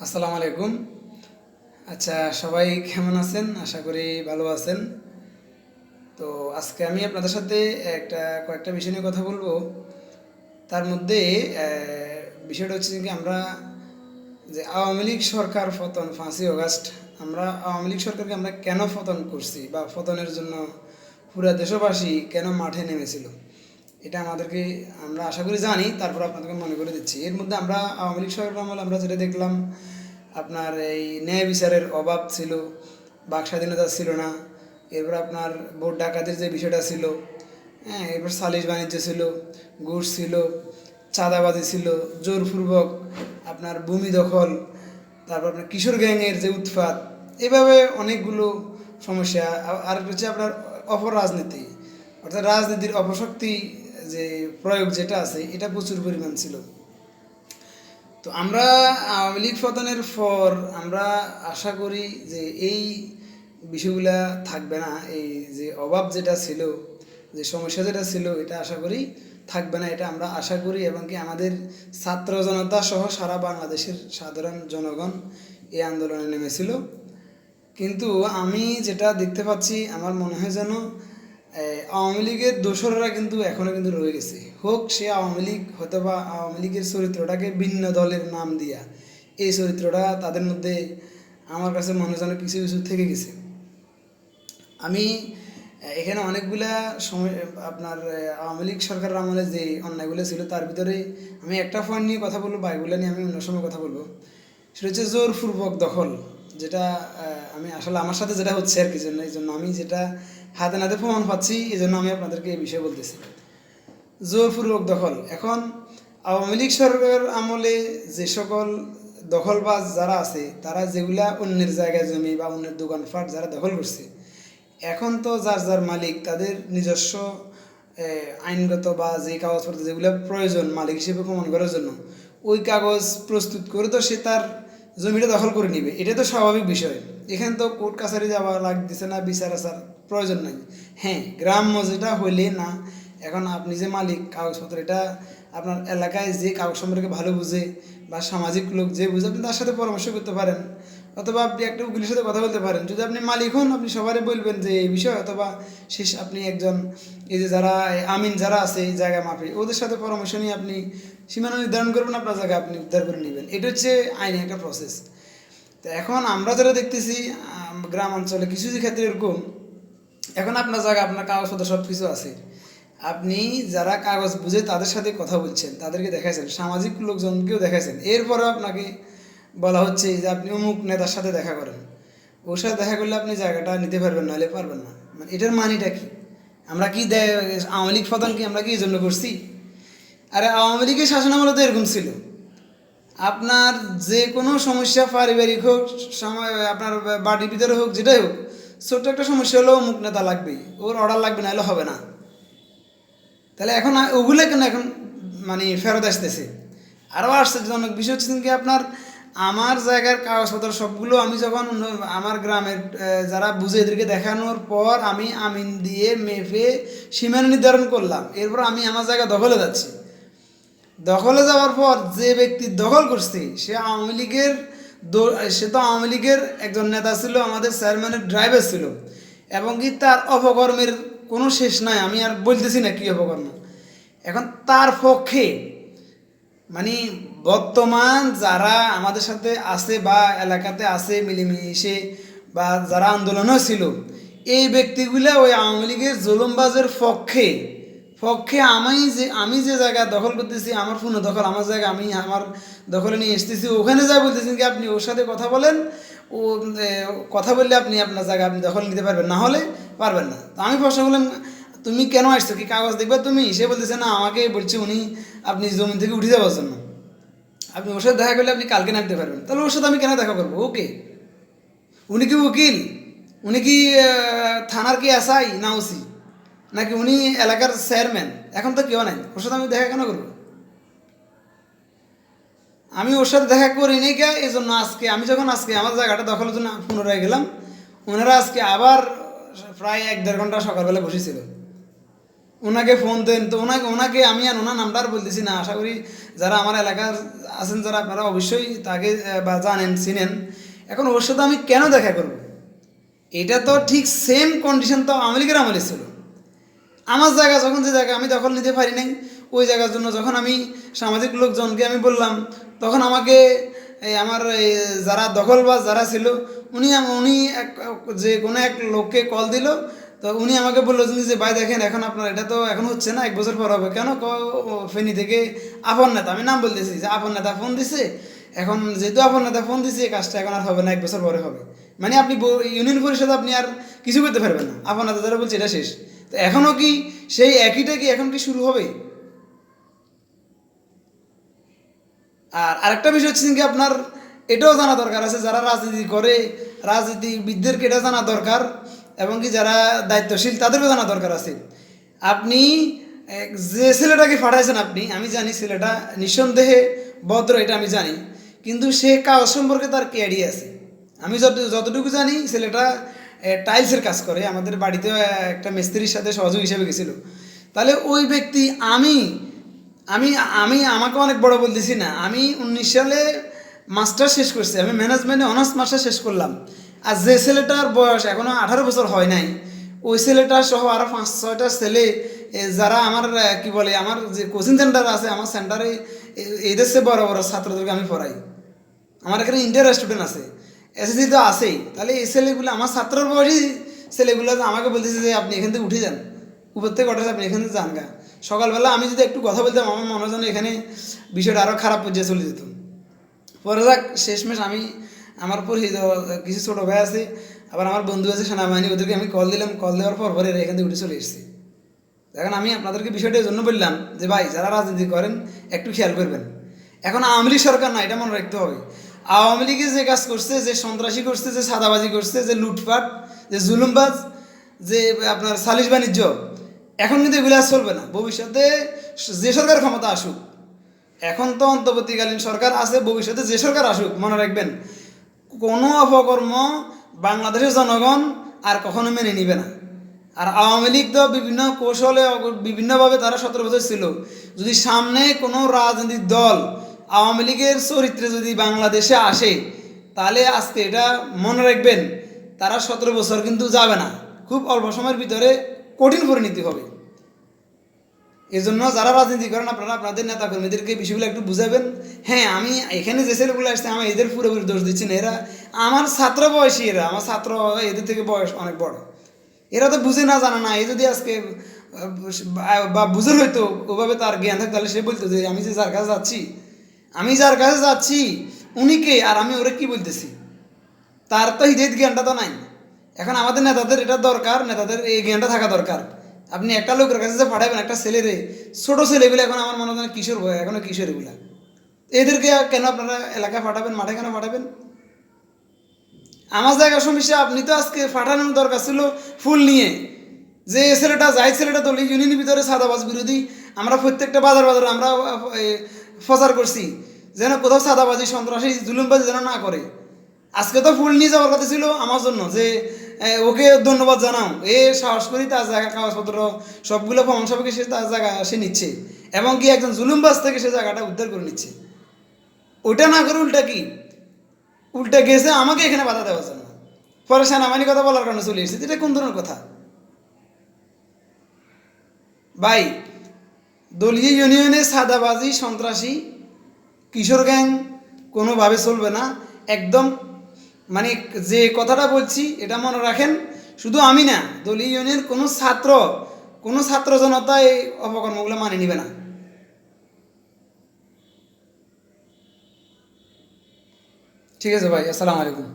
আসসালামু আলাইকুম। আচ্ছা সবাই কেমন আছেন? আশা করি ভালো আছেন। তো আজকে আমি আপনাদের সাথে একটা, কয়েকটা বিষয় নিয়ে কথা বলব। তার মধ্যে বিষয়টা হচ্ছে কি আমরা যে আওয়ামী লীগ সরকার ফতন পাঁচই অগাস্ট, আমরা আওয়ামী লীগ সরকারকে আমরা কেন ফতন করছি বা ফতনের জন্য পুরা দেশবাসী কেন মাঠে নেমেছিল? এটা আমাদেরকে আমরা আশা করি জানি, তারপর আপনাদেরকে মনে করে দিচ্ছি। এর মধ্যে আমরা আওয়ামী লীগ সরকার আমলে আমরা যেটা দেখলাম, আপনার এই ন্যায় বিচারের অভাব ছিল, বাক স্বাধীনতা ছিল না, এরপর আপনার ভোট ডাকাতির যে বিষয়টা ছিল হ্যাঁ এরপর সালিশ বাণিজ্য ছিল, ঘুষ ছিল, চাঁদাবাজি ছিল, জোরপূর্বক আপনার ভূমি দখল, তারপর আপনার কিশোর গ্যাংয়ের যে উৎপাত, এভাবে অনেকগুলো সমস্যা। আর- হচ্ছে আপনার অপরাজনীতি, অর্থাৎ রাজনীতির অপশক্তি যে প্রয়োগ যেটা আছে, এটা প্রচুর পরিমাণ ছিল। তো আমরা আওয়ামী লীগ পতনের পর আমরা আশা করি যে এই বিষয়গুলা থাকবে না, এই যে অভাব যেটা ছিল, যে সমস্যা যেটা ছিল, এটা আশা করি থাকবে না, এটা আমরা আশা করি। এবং কি আমাদের ছাত্র জনতা সহ সারা বাংলাদেশের সাধারণ জনগণ এই আন্দোলনে নেমেছিল। কিন্তু আমি যেটা দেখতে পাচ্ছি, আমার মনে হয় যেন আওয়ামী লীগের দোসররা কিন্তু এখনও কিন্তু রয়ে গেছে। হোক সে আওয়ামী লীগ হয়তো বা আওয়ামী লীগের চরিত্রটাকে ভিন্ন দলের নাম দিয়া, এই চরিত্রটা তাদের মধ্যে আমার কাছে মনে হয় কিছু কিছু থেকে গেছে। আমি এখানে অনেকগুলা সময় আপনার আওয়ামী লীগ সরকারের আমলে যে অন্যায়গুলো ছিল তার ভিতরে আমি একটা পয়েন্ট নিয়ে কথা বলব বা এগুলো নিয়ে আমি অন্য সময় কথা বলব। সেটা হচ্ছে জোরপূর্বক দখল, যেটা আমি আসলে আমার সাথে যেটা হচ্ছে আর কি, জন্য, এই জন্য আমি যেটা হাতে নাতে প্রমাণ পাচ্ছি এই জন্য আমি আপনাদেরকে এই বিষয়ে বলতেছি। জোরপূর্বক দখল। এখন আওয়ামী লীগ সরকার আমলে যে সকল দখলবাজ যারা আছে, তারা যেগুলা অন্যের জায়গায় জমি বা অন্যের দোকানপাট যারা দখল করছে, এখন তো যার যার মালিক, তাদের নিজস্ব আইনগত বা যে কাগজপত্র যেগুলো প্রয়োজন মালিক হিসেবে প্রমাণ করার জন্য, ওই কাগজ প্রস্তুত করে তো সে তার জমিটা দখল করে নিবে। এটা তো স্বাভাবিক বিষয়। এখানে তো কোর্ট কাছারি যাওয়া লাগতেছে না, বিচার আচার প্রয়োজন নাই। হ্যাঁ গ্রাম্য যেটা হইলে না, এখন আপনি যে মালিক, কাগজপত্র, এটা আপনার এলাকায় যে কাগজ সম্পর্কে ভালো বুঝে বা সামাজিক লোক যে বুঝে, আপনি তার সাথে পরামর্শ করতে পারেন। অথবা আপনি একটা উকিলের সাথে কথা বলতে পারেন। যদি আপনি মালিক হন, আপনি সবারই বলবেন যে এই বিষয়, অথবা শেষ আপনি একজন, এই যে যারা, আমিন যারা আছে এই জায়গা মাপে, ওদের সাথে পরামর্শ নিয়ে আপনি সীমানা নির্ধারণ করবেন, আপনার জায়গা আপনি উদ্ধার করে নেবেন। এটা হচ্ছে আইনি একটা প্রসেস তো এখন আমরা যারা দেখতেছি গ্রাম অঞ্চলে কিছু কিছু ক্ষেত্রে এরকম, এখন আপনার জায়গা, আপনার কাগজ কাগজপত্র সব কিছু আছে। আপনি যারা কাগজ বুঝে তাদের সাথে কথা বলছেন, তাদেরকে দেখাইছেন, সামাজিক লোকজনকেও দেখাইছেন। এরপরেও আপনাকে বলা হচ্ছে যে আপনি অমুক নেতার সাথে দেখা করেন। ওর সাথে দেখা করলে আপনি জায়গাটা নিতে পারবেন, নাহলে পারবেন না। মানে এটার মানিটা কি? আমরা কি দেয়, আওয়ামী লীগ পতন কি আমরা কি এই জন্য করছি? আরে আওয়ামী লীগের শাসনামলে তো এরকম ছিল। আপনার যে কোনো সমস্যা পারিবারিক হোক, সময়, আপনার বাড়ির ভিতরে হোক, যেটাই হোক, ছোট্ট একটা সমস্যা হলেও মুখ নেতা লাগবেই। ওর অর্ডার লাগবে না হলে হবে না। তাহলে এখন ওগুলো কেন এখন মানে ফেরত আসতেছে? আরও আশ্চর্যজনক বিষয় হচ্ছে কি আপনার, আমার জায়গার কাগজপত্র সবগুলো আমি যখন আমার গ্রামের যারা বুঝে এদেরকে দেখানোর পর আমি আমিন দিয়ে মেপে সীমানা নির্ধারণ করলাম। এরপর আমি আমার জায়গা দখলে যাচ্ছি। দখলে যাওয়ার পর যে ব্যক্তি দখল করছে, সে আওয়ামী লীগের সে তো আওয়ামী লীগের একজন নেতা ছিল, আমাদের চেয়ারম্যানের ড্রাইভার ছিল। এবং কি তার অপকর্মের কোনো শেষ নাই, আমি আর বলতেছি না কি অপকর্ম। এখন তার পক্ষে মানে বর্তমান যারা আমাদের সাথে আছে বা এলাকাতে আছে মিলেমিশে বা যারা আন্দোলনও ছিল, এই ব্যক্তিগুলো ওই আওয়ামী লীগের জুলুমবাজের পক্ষে পক্ষে আমি যে আমি যে জায়গা দখল করতেছি, আমার পূর্ণ দখল, আমার জায়গা, আমি আমার দখলে নিয়ে এসতেছি, ওখানে যা বলতেছেন কি, আপনি ওর সাথে কথা বলেন, ও কথা বললে আপনি আপনার জায়গা আপনি দখল নিতে পারবেন, না হলে পারবেন না। তো আমি প্রশ্ন করলাম, তুমি কেন আসছো? কি কাগজ দেখবে তুমি? সে বলতেছে, না, আমাকে বলছে উনি আপনি জমি থেকে উঠে যাওয়ার জন্য। আপনি ওর সাথে দেখা করলে আপনি কালকে নামতে পারবেন। তাহলে ওর সাথে আমি কেন দেখা করব? ওকে উনি কি উকিল? উনি কি থানার কি এসআই না ওসি? নাকি উনি এলাকার চেয়ারম্যান? এখন তো কেউ নাই। ওর সাথে আমি দেখা কেন করব? আমি ওর সাথে দেখা করি নি কে? এই জন্য আজকে, আমি যখন আজকে আমার জায়গাটা দখলের জন্য পুনরায় গেলাম, ওনারা আজকে আবার প্রায় এক দেড় ঘণ্টা সকালবেলা বসেছিল। ওনাকে ফোন দেন, তো ওনাকে ওনাকে আমি আর ওনার নামটা আর বলতেছি না। আশা করি যারা আমার এলাকার আছেন, যারা আপনারা অবশ্যই তাকে বা জানেন, চিনেন। এখন ওর সাথে আমি কেন দেখা করব? এটা তো ঠিক সেম কন্ডিশন তো আওয়ামী লীগের আমলে ছিল। আমার জায়গা যখন যে জায়গা আমি দখল নিতে পারি নাই, ওই জায়গার জন্য যখন আমি সামাজিক লোকজনকে আমি বললাম, তখন আমাকে, এই আমার যারা দখলবাজ যারা ছিল, উনি উনি এক, যে কোনো এক লোককে কল দিল, তো উনি আমাকে বলল যে ভাই দেখেন, এখন আপনার এটা তো এখন হচ্ছে না, এক বছর পর হবে। কেন? ফেনী থেকে আপন নেতা, আমি নাম বলতেছি যে আপন নেতা ফোন দিছে, এখন যেহেতু আপন নেতা ফোন দিছে, এই কাজটা এখন আর হবে না, এক বছর পরে হবে। মানে আপনি ইউনিয়ন পরিষদ আপনি আর কিছু করতে পারবেন না। আপন নেতা যারা বলছে, এটা শেষ। তো এখনও কি সেই একইটা কি এখন কি শুরু হবে? আর আরেকটা বিষয় হচ্ছে কি আপনার এটাও জানা দরকার আছে, যারা রাজনীতি করে, রাজনীতিবিদদেরকে এটা জানা দরকার এবং কি যারা দায়িত্বশীল তাদেরও জানা দরকার আছে। আপনি যে ছেলেটাকে পাঠাইছেন আপনি, আমি জানি ছেলেটা নিঃসন্দেহে ভদ্র, এটা আমি জানি। কিন্তু সে কাজ সম্পর্কে তার কি আইডিয়া আছে। আমি যত, যতটুকু জানি ছেলেটা টাইলসের কাজ করে। আমাদের বাড়িতে একটা মিস্ত্রির সাথে সহযোগ হিসেবে গেছিল। তাহলে ওই ব্যক্তি, আমি আমি আমি আমাকে অনেক বড় বলতেছি না। আমি উনিশ সালে মাস্টার শেষ করছি। আমি ম্যানেজমেন্টে অনার্স মাস্টার শেষ করলাম। আর যে ছেলেটার বয়স এখনও আঠারো বছর হয় নাই, ওই ছেলেটা সহ আরও পাঁচ ছয়টা ছেলে যারা আমার কি বলে, আমার যে কোচিং সেন্টার আছে, আমার সেন্টারে এদের সে বড় বড় ছাত্রদেরকে আমি পড়াই। আমার এখানে ইন্টার স্টুডেন্ট আছে। এসএসসি তো আছেই। তাহলে এই ছেলেগুলো, আমার ছাত্রর বয়সী ছেলেগুলো আমাকে বলতেছে যে আপনি এখান থেকে উঠে যান। উপর থেকে কটাছে আপনি এখান থেকে যান গা। সকালবেলা আমি যদি একটু কথা বলতাম, আমার মনে হয় এখানে বিষয়টা আরও খারাপ পর্যায়ে চলে যেত। পরে যাক, শেষমেশ আমি, আমার পরিচিত কিছু ছোটো ভাই আছে, আবার আমার বন্ধু আছে সেনাবাহিনী, ওদেরকে আমি কল দিলাম। কল দেওয়ার পর পরে এখান থেকে উঠে চলে এসেছি। এখন আমি আপনাদেরকে বিষয়টা জন্য বললাম যে, ভাই, যারা রাজনীতি করেন, একটু খেয়াল করবেন। এখন আওয়ামী লীগ সরকার না, এটা মনে রাখতে হবে। আওয়ামী লীগে যে কাজ করছে, যে সন্ত্রাসী করছে, যে সাদাবাজি করছে, যে লুটপাট, যে জুলুমবাজ, যে আপনার সালিশ বাণিজ্য, এখন কিন্তু এগুলো আর চলবে না। ভবিষ্যতে যে সরকার ক্ষমতা আসুক, এখন তো অন্তর্বর্তীকালীন সরকার আছে, ভবিষ্যতে যে সরকার আসুক, মনে রাখবেন, কোনো অপকর্ম বাংলাদেশের জনগণ আর কখনো মেনে নিবে না। আর আওয়ামী লীগ তো বিভিন্ন কৌশলে বিভিন্নভাবে তারা সতেরো বছর ছিল। যদি সামনে কোনো রাজনৈতিক দল আওয়ামী লীগের চরিত্রে যদি বাংলাদেশে আসে, তাহলে আজকে এটা মনে রাখবেন, তারা সতেরো বছর কিন্তু যাবে না। খুব অল্প সময়ের ভিতরে কঠিন পরিণতি হবে। এই জন্য যারা রাজনীতি করেন, আপনারা আপনাদের নেতা কর্মীদেরকে বিষয়গুলো একটু বুঝাবেন। হ্যাঁ আমি এখানে যে ছেলেগুলো আসছে, আমি এদের পুরোপুরি দোষ দিচ্ছি না। এরা আমার ছাত্র বয়সী এরা, আমার ছাত্র এদের থেকে বয়স অনেক বড়। এরা তো বুঝে না, জানা না। এ যদি আজকে বা বুঝে হইতো ওভাবে তার জ্ঞান থাকতো, তাহলে সে বলতো যে, আমি যে যার কাছে যাচ্ছি আমি যার কাছে যাচ্ছি, উনি কে? আর আমি ওরা কি বলতেছি? তার তো হৃদয় জ্ঞানটা তো নাই। এখন আমাদের নেতাদের এটা দরকার, নেতাদের এই জ্ঞানটা থাকা দরকার। আপনি একটা লোকের কাছে যে পাঠাবেন, একটা ছেলেরে, ছোট ছেলেগুলো এখন আমার মনে হয় কিশোর ভয় এখনও কিশোর এগুলা এদেরকে কেন আপনারা এলাকায় পাঠাবেন, মাঠে কেন পাঠাবেন? আমার জায়গার সমস্যা, আপনি তো আজকে পাঠানোর দরকার ছিল ফুল নিয়ে। যে ছেলেটা, যাই ছেলেটা দল ইউনিয়নের ভিতরে সাদাবাজ বিরোধী। আমরা প্রত্যেকটা বাজার বাজারে আমরা প্রচার করছি, যেন কোথাও সাদাবাজি সন্ত্রাসী, জুলুমবাজি যেন না করে। আজকে তো ফুল নিয়ে যাওয়ার কথা ছিল আমার জন্য, যে ওকে ধন্যবাদ জানাও। এ, সাহস করি তার জায়গা, কাগজপত্র, সবগুলো প্রমাণ সবকে সে তার জায়গা, সে নিচ্ছে। এবং কি একজন জুলুমবাজ থেকে সে জায়গাটা উদ্ধার করে নিচ্ছে। ওটা না করে উল্টা কি? উল্টা গেছে আমাকে এখানে বাধা দেওয়ার জন্য। পরে সেনাবাহিনী কথা বলার কারণে চলে এসেছে। এটা কোন ধরনের কথা? ভাই দলীয় ইউনিয়নে সাদাবাজি, সন্ত্রাসী, কিশোর গ্যাং কোনোভাবে চলবে না। একদম মানে যে কথাটা বলছি, এটা মনে রাখেন, শুধু আমি না, দলীয় ইউনিয়নের কোনো ছাত্র কোনো ছাত্র জনতা এই অপকর্মগুলো মানে নিবে না। ঠিক আছে ভাই, আসসালামু আলাইকুম।